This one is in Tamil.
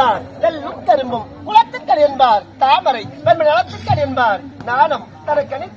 என்பார். நெல்லுக்கரும்பும் குளத்துக்கண் என்பார். தாமரை நலத்துக்கண் என்பார். நாணம் தனக்கணி